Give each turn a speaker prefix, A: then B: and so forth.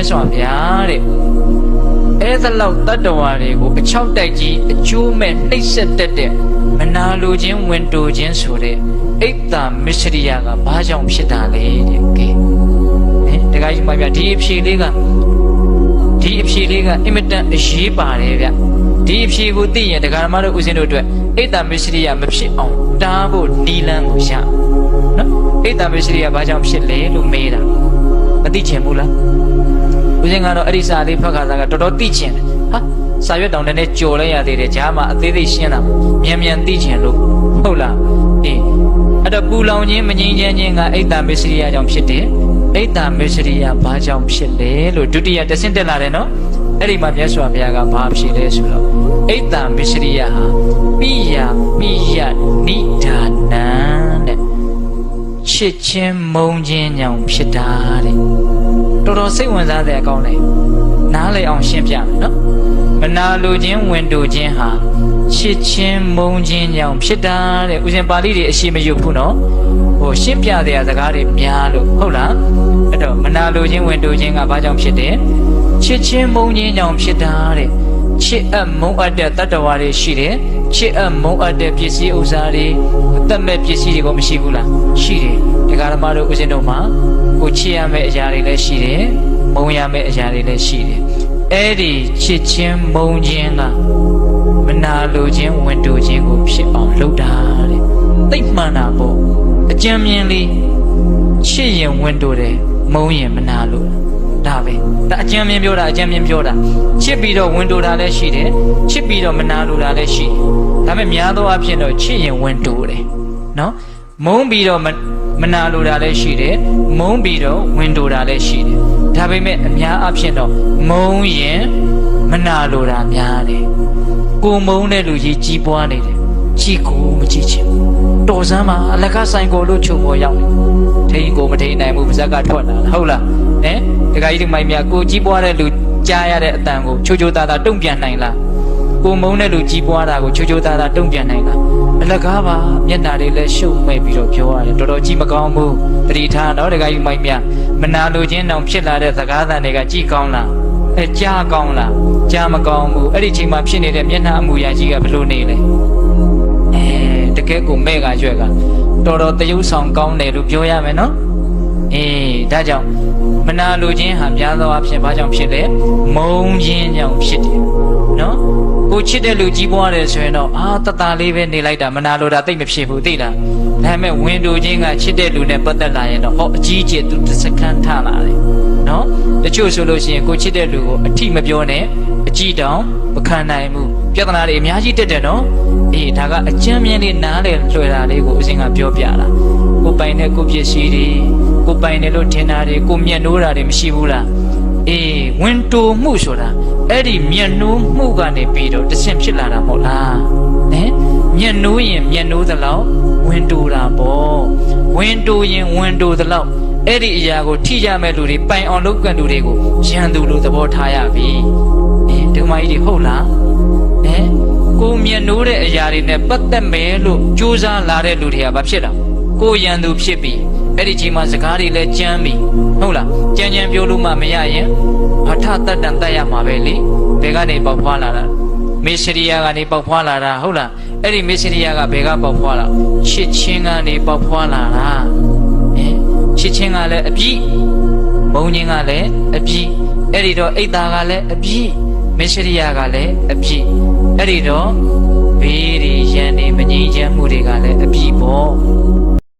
A: တ်စွာဘုရားတဲ့အဲသလောက်တတ္တဝါတွေကိုအချောက်တိုက်ကြီးအကျိုးမဲ့နှိပ်စက်တတ်တဲ့မနာလိုခြင်းဝင်တိုခြင်းဆိုတဲ့အိတ်တာမစ္စရိယကဘာကြောင့်ဖြစ်တာလဲတဲ့ကဲဟင်တခါကြီးမပြဒီအဖြေလေးကဒီအဖြေလေးကအင်မတန်အရေးပါတယ်ဗျဒီအဖြေကိုသိရင်ဒကာဓမ္မတို့ဦးဇင်းတို့အတွက်အိတ်တာမစ္စရိယမဖြစ်အောင်တားဖို့နီလန်းကိုရနော်အိတ်တာမစ္စရိယဘာကြောင့်ဖြစ်လဲလို့မေးတာမသိချင်ဘူးလား ဦးဇင်းကတော့အဲ့ဒီစာလေးဖတ်ခါစားကတော်တော်သိချင်တယ်ဟာစာရွက်တောင်နဲ့ကြော်လိုက်ရသေးတယ်ဂျားမှာအသေးသေးရှင်းတာမြန်မြန်သိချင်လို့ဟုတ်လားအေးအဲ့တော့ပူလောင်ခြင်းမငြိမ်းချမ်းခြင်းကအိတ်တာမစ္စရိယကြောင့်ဖြစ်တယ်အိတ်တာမစ္စရိယဘာကြောင့်ဖြစ်လဲလို့ဒုတိယတဆင့်တက်လာတယ်နော်အဲ့ဒီမှာမြတ်စွာဘုရားကဘာဖြစ်လဲဆိုတော့အိတ်တာမစ္စရိယဟာပိယမိယနိဒာနံတဲ့ချစ်ချင်းမုန်းခြင်းကြောင့်ဖြစ်တာတဲ့ တော်တော်စိတ်ဝင်စားတဲ့အကောင်းလေနားလေအောင်ရှင်းပြမယ်နော်မနာလိုခြင်းဝင်တိုခြင်းဟာချစ်ချင်းမုန်းခြင်းကြောင့်ဖြစ်တာတဲ့ဦးဇင်ပါဠိတွေအရှိမရွတ်ဘူးနော်ဟိုရှင်းပြတဲ့စကားတွေများလို့ဟုတ်လားအဲ့တော့မနာလိုခြင်းဝင်တိုခြင်းကဘာကြောင့်ဖြစ်တယ်ချစ်ချင်းမုန်းခြင်းကြောင့်ဖြစ်တာတဲ့ချစ်အပ်မုန်းအပ်တဲ့တတ္တဝါတွေရှိတယ်ချစ်အပ်မုန်းအပ်တဲ့ပစ္စည်းဥစ္စာတွေအသက်မဲ့ပစ္စည်းတွေကမရှိဘူးလားရှိတယ်ဒီကာရမတို့ဦးဇင်းတို့မှာ ကိုချစ်ရမယ့်အရာတွေလည်းရှိတယ်မုန်းရမယ့်အရာတွေလည်းရှိတယ်အဲ့ဒီချစ်ချင်းမုန်းခြင်းကမနာလိုခြင်းဝင်တူခြင်းကိုဖြစ်အောင်လုပ်တာတဲ့သိပ်မှန်တာပေါ့အကြံမြင်လေးချစ်ရင်ဝင်တူတယ်မုန်းရင်မနာလို့ဒါပဲဒါအကြံမြင်ပြောတာအကြံမြင်ပြောတာချစ်ပြီးတော့ဝင်တူတာလည်းရှိတယ်ချစ်ပြီးတော့မနာလိုတာလည်းရှိတယ်ဒါပေမဲ့များသောအားဖြင့်တော့ချစ်ရင်ဝင်တူတယ်နော်မုန်းပြီးတော့ မမနာလိုတာလည်းရှိတယ်မုန်းပြီးတော့ဝင်တူတာလည်းရှိတယ်ဒါပေမဲ့အများအားဖြင့်တော့မုန်းရင်မနာလိုတာများတယ်ကိုမုန်းတဲ့လူကြီးကြီးပွားနေတယ်ကြည်ကိုမကြည့်ချင်ဘူးတော်စမ်းမှာအလကားဆိုင်ကိုလို့ချုပ်ပေါ်ရောက်နေထိန်ကိုမထိန်နိုင်ဘူးပါဇက်ကထွက်လာတာဟုတ်လားဟမ်တခါကြီးဒီမိုင်မြကိုကြီးပွားတဲ့လူကြားရတဲ့အတန်ကိုချိုချိုသားသားတုံ့ပြန်နိုင်လား ကိုမုန်းတဲ့လူကြီးပွားတာကိုချိုချိုသားသားတုံ့ပြန်နိုင်လားအလကားပါမျက်နာတွေလည်းရှုပ်မဲ့ပြီးတော့ပြောရတယ်တော်တော်ကြီးမကောင်းဘူးတတိထားတော့တခါကြီးမိုင်မြမနာလိုခြင်းတောင်ဖြစ်လာတဲ့စကားသံတွေကကြည်ကောင်းလားအဲကြားကောင်းလားကြားမကောင်းဘူးအဲ့ဒီချိန်မှာဖြစ်နေတဲ့မျက်နှာအမူအရာကြီးကဘယ်လိုနေလဲအဲတကယ်ကိုမဲ့ကရွက်ကတော်တော်တရုပ်ဆောင်ကောင်းတယ်လို့ပြောရမယ်နော်အေးဒါကြောင့်မနာလိုခြင်းဟာများသောအားဖြင့်ဘာကြောင့်ဖြစ်လဲမုန်းခြင်းကြောင့်ဖြစ်တယ်နော် ကိုချစ်တဲ့လူကြီးပွားတယ်ဆိုရင်တော့အာတတလေးပဲနေလိုက်တာမနာလိုတာသိပ်မဖြစ်ဘူးသိလားဒါပေမဲ့ဝင်တူခြင်းကချစ်တဲ့လူနဲ့ပတ်သက်လာရင်တော့ဟောအကြီးကျယ်သူတစ်စက္ကန့်ထလာတယ်နော်တချို့ဆိုလို့ရှိရင်ကိုချစ်တဲ့လူကိုအထိမပြောနဲ့အကြည့်တောင်မခံနိုင်ဘူးပြဿနာတွေအများကြီးတက်တယ်နော်အေးဒါကအချမ်းမြင်းလေးနားလေလွှဲတာလေးကိုအစဉ်ကပြောပြတာကိုပိုင်တဲ့ကိုပစ္စည်းတွေကိုပိုင်တယ်လို့ထင်တာတွေကိုမျက်နှိုးတာတွေမရှိဘူးလားအေး ဝင်တိုမှုဆိုတာအဲ့ဒီမျက်နှိုးမှုကနေပြီးတော့တဆင့်ဖြစ်လာတာမဟုတ်လားဟမ်မျက်နှိုးရင်မျက်နှိုးသလောက်ဝင်တိုတာပေါ့ဝင်တိုရင်ဝင်တိုသလောက်အဲ့ဒီအရာကိုထိကြမဲ့လူတွေပိုင်အောင်လုပ်ကန်လူတွေကိုရန်သူလို့သဘောထားရပြီအင်းဒီမကြီးတွေဟုတ်လားဟမ်ကိုမျက်နှိုးတဲ့အရာတွေနဲ့ပတ်သက်မယ်လို့ကြိုးစားလာတဲ့လူတွေကဘာဖြစ်တာကိုရန်သူဖြစ်ပြီအဲ့ဒီချိန်မှာစကားတွေလည်းကြမ်းပြီဟုတ်လားကြမ်းကြမ်းပြောလို့မှမရရင် အထတတ်တန်တတ်ရမှာပဲလေဘယ်ကနေပေါက်ဖွာလာတာမေရှရိယာကနေပေါက်ဖွာလာတာဟုတ်လားအဲ့ဒီမေရှရိယာကဘယ်ကပေါက်ဖွာလာချစ်ချင်းကနေပေါက်ဖွာလာတာဟင်ချစ်ချင်းကလည်းအပြည့်မုံချင်းကလည်းအပြည့်အဲ့ဒီတော့အိတ်သားကလည်းအပြည့်မေရှရိယာကလည်းအပြည့်အဲ့ဒီတော့ဘေးတွေရန်တွေမငြိမ်းချမ်းမှုတွေကလည်းအပြည့်ပေါ့